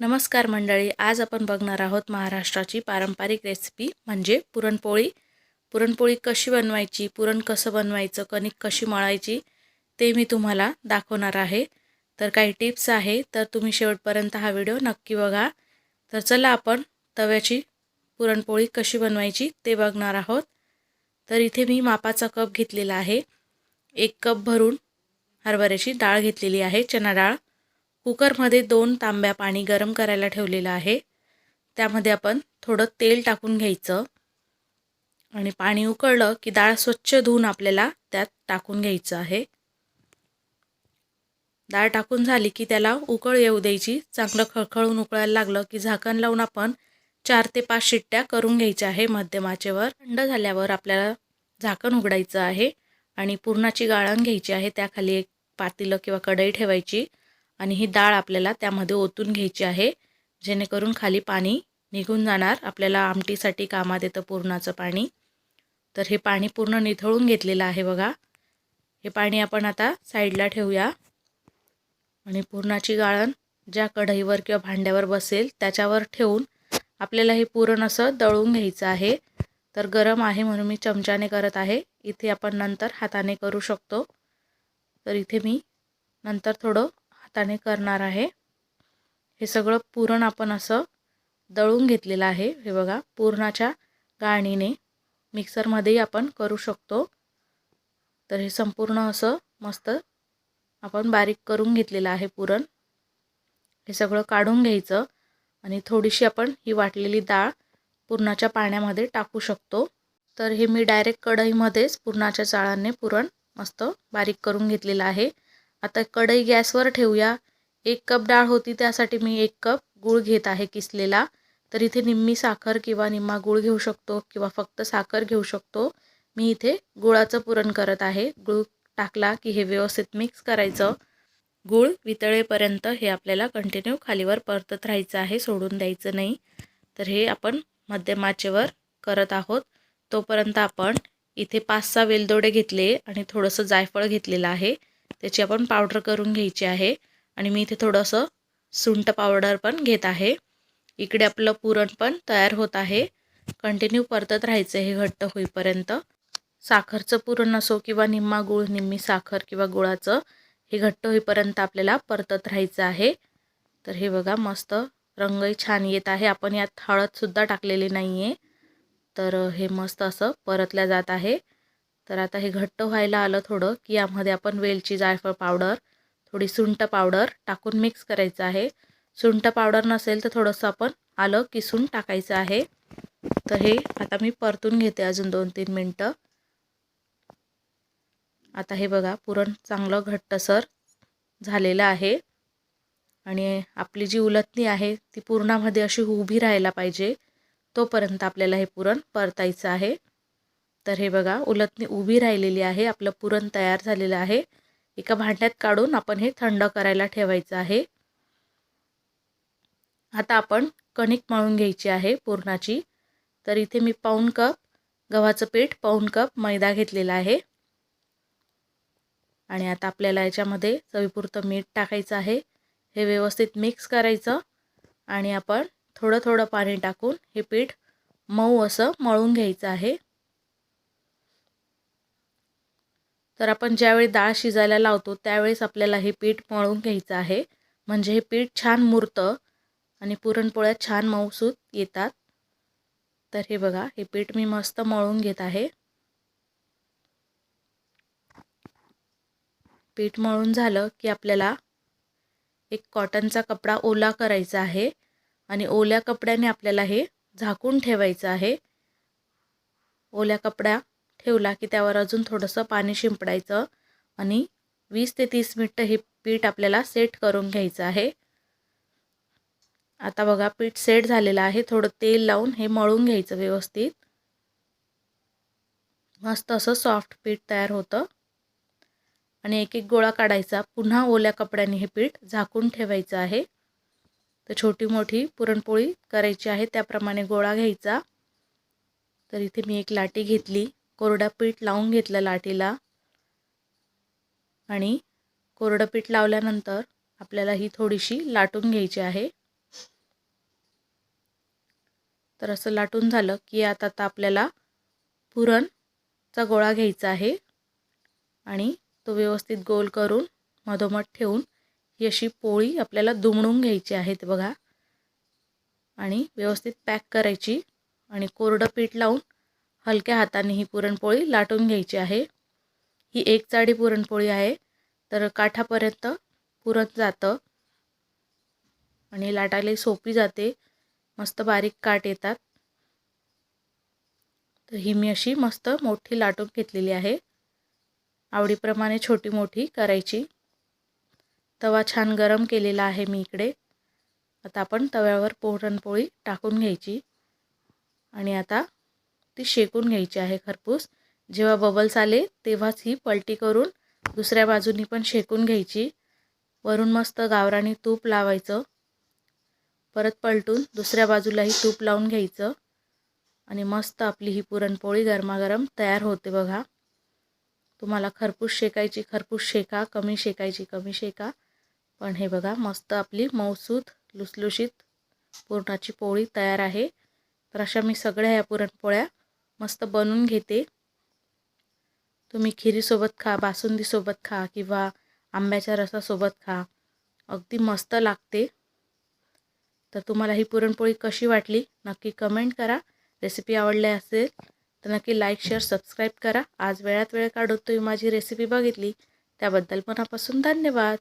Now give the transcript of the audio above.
नमस्कार मंडळी आज आपण बघणार आहोत महाराष्ट्राची पारंपरिक रेसिपी म्हणजे पुरणपोळी. पुरणपोळी कशी बनवायची पुरण कसं बनवायचं कणिक कशी मळायची ते मी तुम्हाला दाखवणार आहे. तर काही टिप्स आहे तर तुम्ही शेवटपर्यंत हा व्हिडिओ नक्की बघा. तर चला आपण तव्याची पुरणपोळी कशी बनवायची ते बघणार आहोत. तर इथे मी मापाचा कप घेतलेला आहे. एक कप भरून हरभऱ्याची डाळ घेतलेली आहे चना डाळ. कुकरमध्ये दोन तांब्या पाणी गरम करायला ठेवलेलं आहे. त्यामध्ये आपण थोडं तेल टाकून घ्यायचं. आणि पाणी उकळलं की डाळ स्वच्छ धुवून आपल्याला त्यात टाकून घ्यायचं आहे. डाळ टाकून झाली की त्याला उकळ येऊ द्यायची. चांगलं खळखळून उकळायला लागलं की झाकण लावून आपण चार ते पाच शिट्ट्या करून घ्यायच्या आहे. मध्यमाचेवर थंड झाल्यावर आपल्याला झाकण उघडायचं आहे. आणि पुरणाची गाळण घ्यायची आहे. त्याखाली एक पातेलं किंवा कढई ठेवायची. आणि ही डाळ आपल्याला त्यामध्ये ओतून घ्यायची आहे. जेणेकरून खाली पाणी निघून जाणार. आपल्याला आमटीसाठी कामात येतं पुरणाचं पाणी. तर हे पाणी पूर्ण निथळून घेतलेलं आहे बघा. हे पाणी आपण आता साईडला ठेवूया. आणि पुरणाची गाळण ज्या कढईवर किंवा भांड्यावर बसेल त्याच्यावर ठेवून आपल्याला हे पुरण असं दळून घ्यायचं आहे. तर गरम आहे म्हणून मी चमच्याने करत आहे. इथे आपण नंतर हाताने करू शकतो. तर इथे मी नंतर थोडं हाताने करणार आहे. हे सगळं पुरण आपण असं दळून घेतलेलं आहे. हे बघा पुरणाच्या गाळणीने मिक्सरमध्येही आपण करू शकतो. तर हे संपूर्ण असं मस्त आपण बारीक करून घेतलेलं आहे पुरण. हे सगळं काढून घ्यायचं आणि थोडीशी आपण ही वाटलेली डाळ पुरणाच्या पाण्यामध्ये टाकू शकतो. तर हे मी डायरेक्ट कढईमध्येच पुरणाच्या चाळाने पुरण मस्त बारीक करून घेतलेलं आहे. आता कढई गॅसवर ठेवूया. एक कप डाळ होती त्यासाठी मी एक कप गूळ घेत आहे किसलेला. तर इथे निम्मी साखर किंवा निम्मा गूळ घेऊ शकतो किंवा फक्त साखर घेऊ शकतो. मी इथे गुळाचं पुरण करत आहे. गूळ टाकला की हे व्यवस्थित मिक्स करायचं. गूळ वितळेपर्यंत हे आपल्याला कंटिन्यू खालीवर परतत राहायचं आहे सोडून द्यायचं नाही. तर हे आपण मध्यमाचेवर करत आहोत. तोपर्यंत आपण इथे पाच सहा वेलदोडे घेतले आणि थोडंसं जायफळ घेतलेलं आहे. त्याची आपण पावडर करून घ्यायची आहे. आणि मी इथे थोडंसं सुंट पावडर पण घेत आहे. इकडे आपलं पुरण पण तयार होत आहे. कंटिन्यू परतत राहायचं हे घट्ट होईपर्यंत. साखरचं पुरण असो किंवा निम्मा गुळ निम्मी साखर किंवा गुळाचं हे घट्ट होईपर्यंत आपल्याला परतत राहायचं आहे. तर हे बघा मस्त रंगही छान येत आहे. आपण यात हळदसुद्धा टाकलेली नाही आहे तर हे मस्त असं परतल्या जात आहे. तर आता हे घट्ट व्हायला आलं थोडं की यामध्ये आपण वेलची जायफळ पावडर थोडी सुंठ पावडर टाकून मिक्स करायचं आहे. सुंठ पावडर नसेल तर थोडंसं आपण आलं किसून टाकायचं आहे. तर हे आता मी परतून घेते अजून दोन तीन मिनटं. आता हे बघा पुरण चांगलं घट्टसर झालेलं आहे. आणि आपली जी उलटणी आहे ती पुरणामध्ये अशी उभी राहायला पाहिजे. तोपर्यंत आपल्याला हे पुरण परतायचं आहे. तर हे बघा उलटणी उभी राहिलेली आहे आपलं पुरण तयार झालेलं आहे. एका भांड्यात काढून आपण हे थंड करायला ठेवायचं आहे. आता आपण कणिक मळून घ्यायची आहे पुरणाची. तर इथे मी पाऊन कप गव्हाचं पीठ पाऊन कप मैदा घेतलेला आहे. आणि आता आपल्याला याच्यामध्ये चवीपुरतं मीठ टाकायचं आहे. हे व्यवस्थित मिक्स करायचं आणि आपण थोडं थोडं पाणी टाकून हे पीठ मऊ असं मळून घ्यायचं आहे. तर आपण ज्यावेळी डाळ शिजायला लावतो त्यावेळेस आपल्याला हे पीठ मळून घ्यायचं आहे. म्हणजे हे पीठ छान मुरतं आणि पुरणपोळ्या छान मऊसूत येतात. तर हे बघा हे पीठ मी मस्त मळून घेत आहे. पीठ मळून झालं की आपल्याला एक कॉटनचा कपडा ओला करायचा आहे आणि ओल्या कपड्याने आपल्याला हे झाकून ठेवायचं आहे. ओल्या कपड्या ठेवला की त्यावर अजून थोडंसं पाणी शिंपडायचं आणि वीस ते तीस मिनटं हे पीठ आपल्याला सेट करून घ्यायचं आहे. आता बघा पीठ सेट झालेलं आहे. थोडं तेल लावून हे मळून घ्यायचं व्यवस्थित. मस्त असं सॉफ्ट पीठ तयार होतं. आणि एक एक गोळा काढायचा. पुन्हा ओल्या कपड्याने हे पीठ झाकून ठेवायचं आहे. तर छोटी मोठी पुरणपोळी करायची आहे. त्याप्रमाणे गोळा घ्यायचा. तर इथे मी एक लाटी घेतली. कोरडं पीठ लावून घेतलं लाटीला आणि कोरडं पीठ लावल्यानंतर आपल्याला ही थोडीशी लाटून घ्यायची आहे. तर असं लाटून झालं की आता आता आपल्याला पुरणचा गोळा घ्यायचा आहे. आणि तो व्यवस्थित गोल करून मधोमध ठेवून ही अशी पोळी आपल्याला दुमडून घ्यायची आहे ते बघा. आणि व्यवस्थित पॅक करायची आणि कोरडं पीठ लावून हलक्या हाताने ही पुरणपोळी लाटून घ्यायची आहे. ही एक चाडी पुरणपोळी आहे. तर काठापर्यंत पुरण जातं. आणि लाटायला सोपी जाते. मस्त बारीक काठ येतात. तर ही मी अशी मस्त मोठी लाटून घेतलेली आहे. आवडीप्रमाणे छोटी मोठी करायची. तवा छान गरम केलेला आहे मी इकडे. आता आपण तव्यावर पुरणपोळी टाकून घ्यायची. आणि आता ती शेकून घ्यायची आहे खरपूस. जेव्हा बबल्स आले तेव्हाच ही पलटी करून दुसऱ्या बाजूनी पण शेकून घ्यायची. वरून मस्त गावरानी तूप लावायचं. परत पलटून दुसऱ्या बाजूलाही तूप लावून घ्यायचं. आणि मस्त आपली ही पुरणपोळी गरमागरम तयार होते बघा. तुम्हाला खरपूस शेकायची खरपूस शेका कमी शेकायची कमी शेका. पण हे बघा मस्त आपली मौसूद लुसलुशीत पुरणाची पोळी तयार आहे. तर अशा मी सगळ्या ह्या पुरणपोळ्या मस्त बनवून घेते. तुम्ही खिरीसोबत खा बासुंदीसोबत खा किंवा आंब्याच्या रसासोबत खा. अगदी मस्त लागते. तर तुम्हाला ही पुरणपोळी कशी वाटली नक्की कमेंट करा. रेसिपी आवडली असेल तर नक्की लाईक शेअर सबस्क्राईब करा. आज वेळात वेळ काढून तुम्ही माझी रेसिपी बघितली. त्याबद्दल मनापासून धन्यवाद.